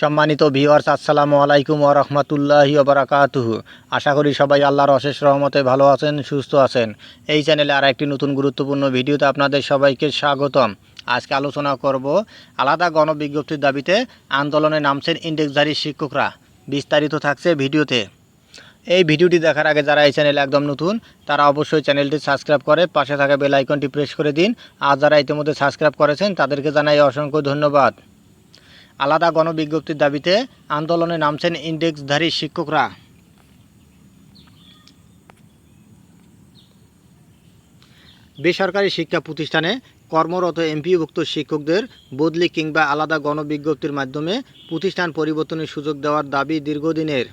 সম্মানিত ভিওয়ার্স আসসালামু আলাইকুম ওয়া রাহমাতুল্লাহি ওয়া বারাকাতুহু। আশা করি সবাই আল্লাহর অশেষ রহমতে ভালো আছেন, সুস্থ আছেন। এই চ্যানেলে আর একটি নতুন গুরুত্বপূর্ণ ভিডিওতে আপনাদের সবাইকে স্বাগতম। আজকে আলোচনা করব আলাদা গণবিজ্ঞপ্তির দাবিতে আন্দোলনে নামছেন ইন্ডেক্সধারী শিক্ষকরা। বিস্তারিত থাকছে ভিডিওতে। এই ভিডিওটি দেখার আগে যারা এই চ্যানেলে একদম নতুন, তারা অবশ্যই চ্যানেলটি সাবস্ক্রাইব করে পাশে থাকা বেল আইকনটি প্রেস করে দিন। আর যারা ইতিমধ্যে সাবস্ক্রাইব করেছেন, তাদেরকে জানাই অসংখ্য ধন্যবাদ। আলাদা গণবিজ্ঞপ্তির দাবিতে আন্দোলনে নামছেন ইন্ডেক্সধারী শিক্ষকরা। বেসরকারি শিক্ষা প্রতিষ্ঠানে কর্মরত এমপিভুক্ত শিক্ষকদের বদলি কিংবা আলাদা গণবিজ্ঞপ্তির মাধ্যমে প্রতিষ্ঠান পরিবর্তনের সুযোগ দেওয়ার দাবি দীর্ঘদিনের।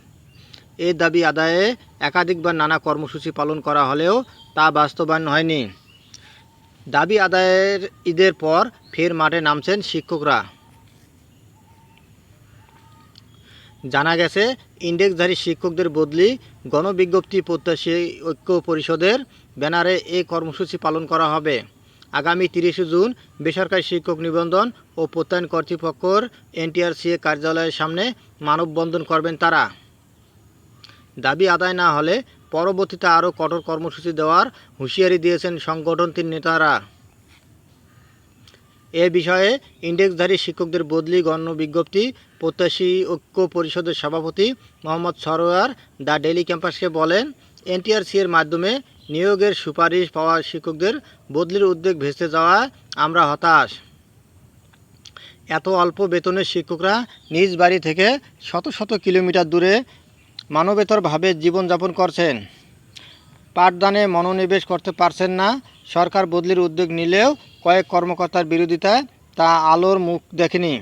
এই দাবি আদায়ে একাধিকবার নানা কর্মসূচি পালন করা হলেও তা বাস্তবায়ন হয়নি। দাবি আদায়ের ঈদের পর ফের মাঠে নামছেন শিক্ষকরা। জানা গেছে, ইন্ডেক্সধারী শিক্ষকদের বদলি গণবিজ্ঞপ্তি প্রত্যাশী ঐক্য পরিষদের ব্যানারে এই কর্মসূচি পালন করা হবে। আগামী তিরিশে জুন বেসরকারি শিক্ষক নিবন্ধন ও প্রত্যয়ন কর্তৃপক্ষর এনটিআরসিএ কার্যালয়ের সামনে মানববন্ধন করবেন তারা। দাবি আদায় না হলে পরবর্তীতে আরও কঠোর কর্মসূচি দেওয়ার হুঁশিয়ারি দিয়েছেন সংগঠনটির নেতারা। এ বিষয়ে ইন্ডেক্সধারী শিক্ষকদের বদলি গণ্য বিজ্ঞপ্তি প্রত্যাশী ঐক্য পরিষদের সভাপতি মোহাম্মদ সরোয়ার দ্য ডেলি ক্যাম্পাসকে বলেন, এনটিআরসি এর মাধ্যমে নিয়োগের সুপারিশ পাওয়া শিক্ষকদের বদলির উদ্যোগ ভেসে যাওয়া আমরা হতাশ। এত অল্প বেতনের শিক্ষকরা নিজ বাড়ি থেকে শত শত কিলোমিটার দূরে মানবেতরভাবে জীবনযাপন করছেন। পাঠদানে মনোনিবেশ করতে পারছেন না। সরকার বদলির উদ্যোগ নিলেও কয়েক কর্মকর্তার বিরোধিতায় তা আলোর মুখ দেখেনি।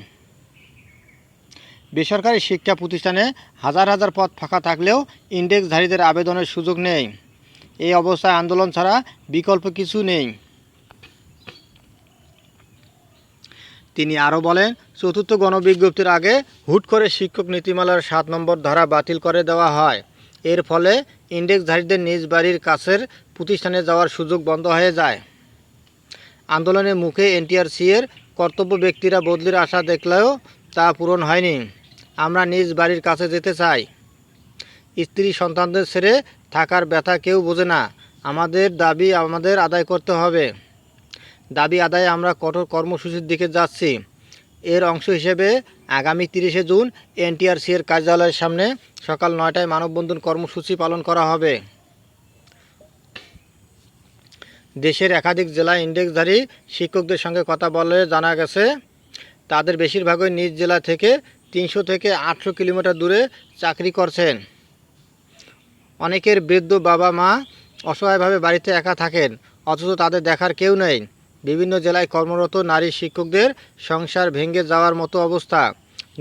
বেসরকারি শিক্ষা প্রতিষ্ঠানে হাজার হাজার পদ ফাঁকা থাকলেও ইন্ডেক্সধারীদের আবেদনের সুযোগ নেই। এই অবস্থায় আন্দোলন ছাড়া বিকল্প কিছু নেই। তিনি আরও বলেন, চতুর্থ গণবিজ্ঞপ্তির আগে হুট করে শিক্ষক নীতিমালার সাত নম্বর ধারা বাতিল করে দেওয়া হয়। এর ফলে ইন্ডেক্সধারীদের নিজ বাড়ির কাছের প্রতিষ্ঠানে যাওয়ার সুযোগ বন্ধ হয়ে যায়। আন্দোলনের মুখে এনটিআরসি এর কর্তব্য ব্যক্তিরা বদলির আশা দেখলেও তা পূরণ হয়নি। আমরা নিজ বাড়ির কাছে যেতে চাই। স্ত্রী সন্তানদের ছেড়ে থাকার ব্যথা কেউ বোঝে না। আমাদের দাবি আমাদের আদায় করতে হবে। দাবি আদায়ে আমরা কঠোর কর্মসূচির দিকে যাচ্ছি। এর অংশ হিসেবে আগামী তিরিশে জুন এনটিআরসি এর কার্যালয়ের সামনে সকাল নয়টায় মানববন্ধন কর্মসূচি পালন করা হবে। দেশের একাধিক জেলা ইন্ডেক্সধারী শিক্ষকদের সঙ্গে কথা বলে জানা গেছে, তাদের বেশিরভাগই নিজ জেলা থেকে তিনশো থেকে আটশো কিলোমিটার দূরে চাকরি করছেন। অনেকের বৃদ্ধ বাবা মা অসহায়ভাবে বাড়িতে একা থাকেন, অথচ তাদের দেখার কেউ নেই। বিভিন্ন জেলায় কর্মরত নারী শিক্ষকদের সংসার ভেঙে যাওয়ার মতো অবস্থা।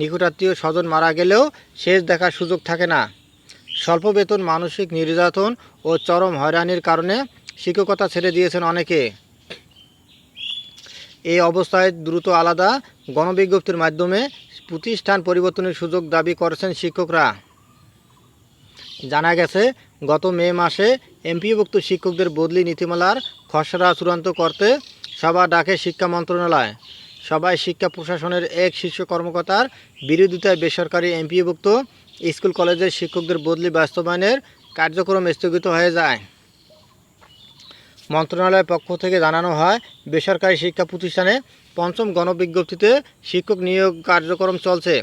নিকটাত্মীয় স্বজন মারা গেলেও শেষ দেখার সুযোগ থাকে না। স্বল্প বেতন, মানসিক নির্যাতন ও চরম হয়রানির কারণে শিক্ষকতা ছেড়ে দিয়েছেন অনেকে। এই অবস্থায় দ্রুত আলাদা গণবিজ্ঞপ্তির মাধ্যমে প্রতিষ্ঠান পরিবর্তনের সুযোগ দাবি করেছেন শিক্ষকরা। জানা গেছে, গত মে মাসে এমপিভুক্ত শিক্ষকদের বদলি নীতিমালার খসড়া চূড়ান্ত করতে সভা ডাকে শিক্ষা মন্ত্রণালয়। সবাই শিক্ষা প্রশাসনের এক শীর্ষ কর্মকর্তার বিরোধিতায় বেসরকারি এমপিভুক্ত স্কুল কলেজের শিক্ষকদের বদলি বাস্তবায়নের কার্যক্রম স্থগিত হয়ে যায়। মন্ত্রণালয়ের পক্ষ থেকে জানানো হয়, বেসরকারি শিক্ষা প্রতিষ্ঠানে পঞ্চম গণবিজ্ঞপ্তিতে শিক্ষক নিয়োগ কার্যক্রম চলছে।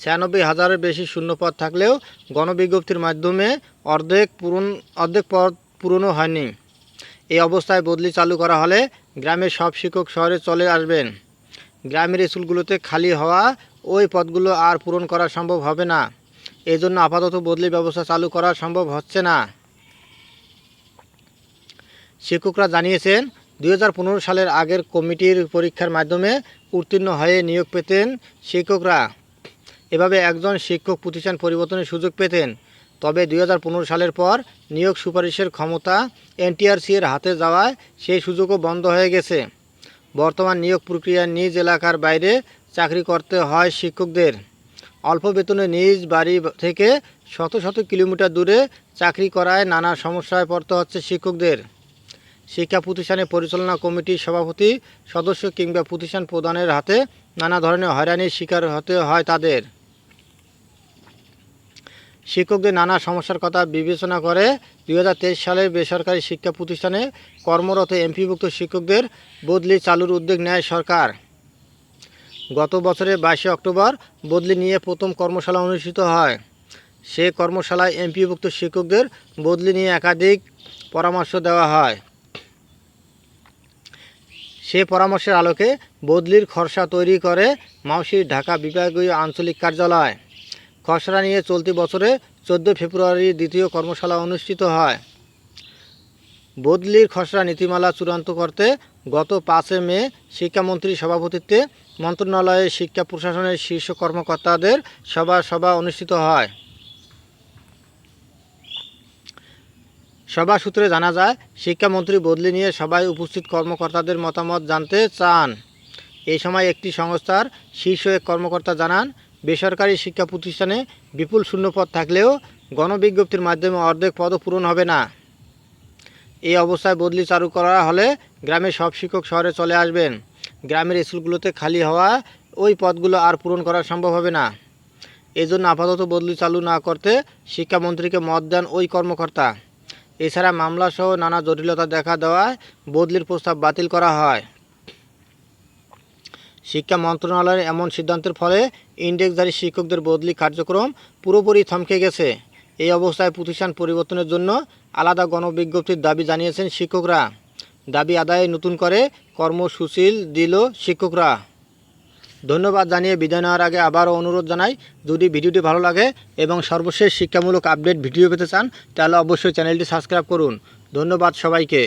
ছিয়ানব্বই হাজারের বেশি শূন্যপদ থাকলেও গণবিজ্ঞপ্তির মাধ্যমে অর্ধেক পূরণ অর্ধেক পদ পূরণও হয়নি। এই অবস্থায় বদলি চালু করা হলে গ্রামের সব শিক্ষক শহরে চলে আসবেন। গ্রামের স্কুলগুলোতে খালি হওয়া ওই পদগুলো আর পূরণ করা সম্ভব হবে না। এই জন্য আপাতত বদলি ব্যবস্থা চালু করা সম্ভব হচ্ছে না। শিক্ষকরা জানিয়েছেন দু হাজার পনেরো সালের আগের কমিটির পরীক্ষার মাধ্যমে উত্তীর্ণ হয়ে নিয়োগ পেতেন শিক্ষকরা। এভাবে একজন শিক্ষক প্রতিষ্ঠান পরিবর্তনের সুযোগ পেতেন। তবে দুই হাজার পনেরো সালের পর নিয়োগ সুপারিশের ক্ষমতা এনটিআরসি এর হাতে যাওয়ায় সেই সুযোগও বন্ধ হয়ে গেছে। বর্তমান নিয়োগ প্রক্রিয়া নিজ এলাকার বাইরে চাকরি করতে হয় শিক্ষকদের। অল্প বেতনে নিজ বাড়ি থেকে শত শত কিলোমিটার দূরে চাকরি করায় নানা সমস্যায় পড়তে হচ্ছে শিক্ষকদের। শিক্ষা প্রতিষ্ঠানে পরিচালনা কমিটির সভাপতি, সদস্য কিংবা প্রতিষ্ঠান প্রধানের হাতে নানা ধরনের হয়রানির শিকার হতে হয় তাদের। শিক্ষকদের নানা সমস্যার কথা বিবেচনা করে দু হাজার তেইশ সালে বেসরকারি শিক্ষা প্রতিষ্ঠানে কর্মরত এমপিভুক্ত শিক্ষকদের বদলি চালুর উদ্যোগ নেয় সরকার। গত বছরের বাইশে অক্টোবর বদলি নিয়ে প্রথম কর্মশালা অনুষ্ঠিত হয়। সে কর্মশালায় এমপিভুক্ত শিক্ষকদের বদলি নিয়ে একাধিক পরামর্শ দেওয়া হয়। সে পরামর্শের আলোকে বদলির খসড়া তৈরি করে মাউসির ঢাকা বিভাগীয় আঞ্চলিক কার্যালয়। খসড়া নিয়ে চলতি বছরে চোদ্দ ফেব্রুয়ারি দ্বিতীয় কর্মশালা অনুষ্ঠিত হয়। বদলির খসড়া নীতিমালা চূড়ান্ত করতে গত পাঁচে মে শিক্ষামন্ত্রীর সভাপতিত্বে মন্ত্রণালয়ে শিক্ষা প্রশাসনের শীর্ষ কর্মকর্তাদের সভা সভা অনুষ্ঠিত হয়। সভা সূত্রে জানা যায়, শিক্ষামন্ত্রী বদলি নিয়ে সবাই উপস্থিত কর্মকর্তাদের মতামত জানতে চান। এই সময় একটি সংস্থার শীর্ষ এক কর্মকর্তা জানান বেসরকারি শিক্ষা প্রতিষ্ঠানে বিপুল শূন্যপদ থাকলেও গণবিজ্ঞপ্তির মাধ্যমে অর্ধেক পদও পূরণ হবে না। এই অবস্থায় বদলি চালু করা হলে গ্রামের সব শিক্ষক শহরে চলে আসবেন। গ্রামের স্কুলগুলোতে খালি হওয়া ওই পদগুলো আর পূরণ করা সম্ভব হবে না। এজন্য আপাতত বদলি চালু না করতে শিক্ষামন্ত্রীকে মত দেন ওই কর্মকর্তা। এছাড়া মামলাসহ নানা জটিলতা দেখা দেওয়ায় বদলির প্রস্তাব বাতিল করা হয়। শিক্ষা মন্ত্রণালয়ের এমন সিদ্ধান্তের ফলে ইন্ডেক্সধারী শিক্ষকদের বদলি কার্যক্রম পুরোপুরি থমকে গেছে। এই অবস্থায় প্রতিষ্ঠান পরিবর্তনের জন্য আলাদা গণবিজ্ঞপ্তির দাবি জানিয়েছেন শিক্ষকরা। দাবি আদায়ে নতুন করে কর্মসূচিল দিল শিক্ষকরা। ধন্যবাদ জানিয়ে বিদায় নেওয়ার আগে আবারও অনুরোধ জানাই, যদি ভিডিওটি ভালো লাগে এবং সর্বশেষ শিক্ষামূলক আপডেট ভিডিও পেতে চান, তাহলে অবশ্যই চ্যানেলটি সাবস্ক্রাইব করুন। ধন্যবাদ সবাইকে।